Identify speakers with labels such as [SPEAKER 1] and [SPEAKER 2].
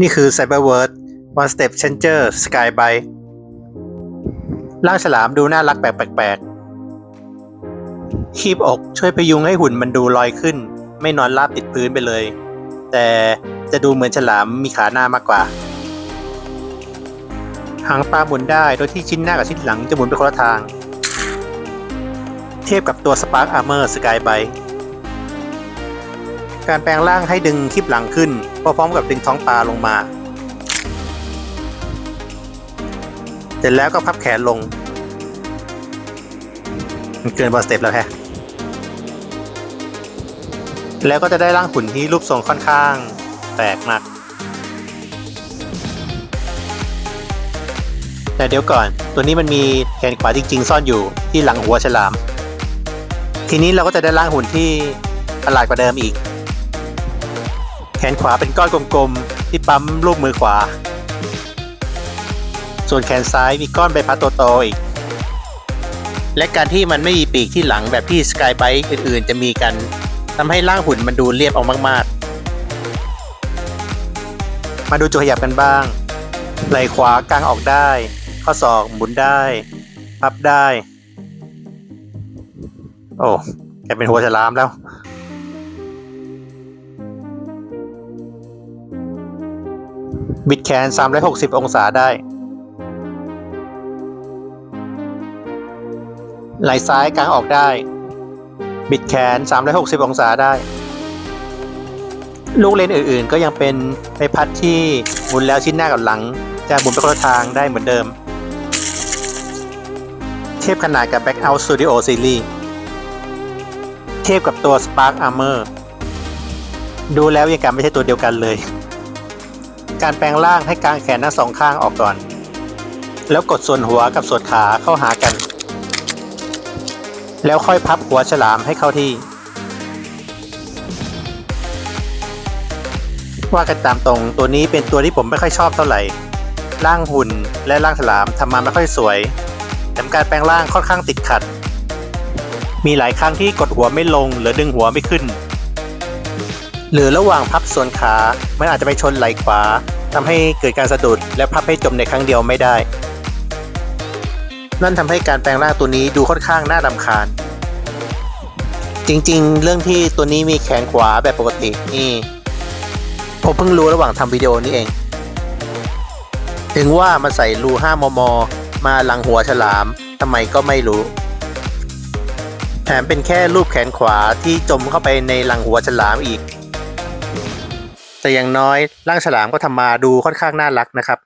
[SPEAKER 1] นี่คือ Cyberword One Step Changer Sky b y ร่างฉลามดูน่ารักแปลกๆ คีบอกช่วยพยุงให้หุ่นมันดูลอยขึ้น ไม่นอนราบติดพื้นไปเลย แต่จะดูเหมือนฉลามมีขาหน้ามากกว่า หางปลาหมุนได้โดยที่ชิ้นหน้ากับชิ้นหลังจะหมุนไปคนละทาง เทียบกับตัว Spark Armor Sky b y การแปลงร่างให้ดึงคลิปหลังขึ้นพร้อมกับดึงท้องปลาลงมา เสร็จแล้วก็พับแขนลง มันเกินบอสเต็ปแล้วแฮะแล้วก็จะได้ร่างหุ่นที่รูปทรงค่อนข้างแปลกมาก แต่เดี๋ยวก่อนตัวนี้มันมีแขนขวาจริง ๆ ซ่อนอยู่ที่หลังหัวฉลาม ทีนี้เราก็จะได้ร่างหุ่นที่ประหลาดกว่าเดิมอีก ขนขวาเป็นก้อนกลมๆ ที่ปั๊มรูปมือขวา ส่วนแขนซ้ายมีก้อนใบพัดโตๆอีก และการที่มันไม่มีปีกที่หลังแบบที่สกายไบค์อื่นๆ จะมีกันทำให้ร่างหุ่นมันดูเรียบออกมากๆ มาดูจุดขยับกันบ้าง ไหล่ขวากางออกได้ ข้อศอกหมุนได้ พับได้ โอ้แกเป็นหัวฉลามแล้ว บิดแขน 360 องศาได้ ไหลซ้ายกางออกได้ บิดแขน 360 องศาได้ ลูกเล่นอื่นๆ ก็ยังเป็นใบพัดที่หมุนแล้วชิ้นหน้ากับหลัง จะหมุนไปคนละทางได้เหมือนเดิม เทียบขนาดกับ Backout Studio Series เทียบกับตัว Spark Armor ดูแล้วยังกันไม่ใช่ตัวเดียวกันเลย การแปลงร่างให้กางแขนทั้งสองข้างออกก่อน แล้วกดส่วนหัวกับส่วนขาเข้าหากัน แล้วค่อยพับหัวฉลามให้เข้าที่ ว่ากันตามตรงตัวนี้เป็นตัวที่ผมไม่ค่อยชอบเท่าไหร่ ร่างหุ่นและร่างฉลามทำมาไม่ค่อยสวยแถมการแปลงร่างค่อนข้างติดขัด มีหลายครั้งที่กดหัวไม่ลงหรือดึงหัวไม่ขึ้นหรือระหว่างพับส่วนขา มันอาจจะไปชนไหล่ขวา ทำให้เกิดการสะดุดและพับให้จมในครั้งเดียวไม่ได้ นั่นทำให้การแปลงร่างตัวนี้ดูค่อนข้างน่ารำคาญ จริงๆ เรื่องที่ตัวนี้มีแขนขวาแบบปกตินี่ ผมเพิ่งรู้ระหว่างทำวิดีโอนี้เอง ถึงว่ามันใส่รู 5 มม มาหลังหัวฉลามทำไมก็ไม่รู้แถมเป็นแค่รูปแขนขวาที่จมเข้าไปในหลังหัวฉลามอีก แต่อย่างน้อยร่างฉลามก็ทำมาดูค่อนข้างน่ารักนะครับ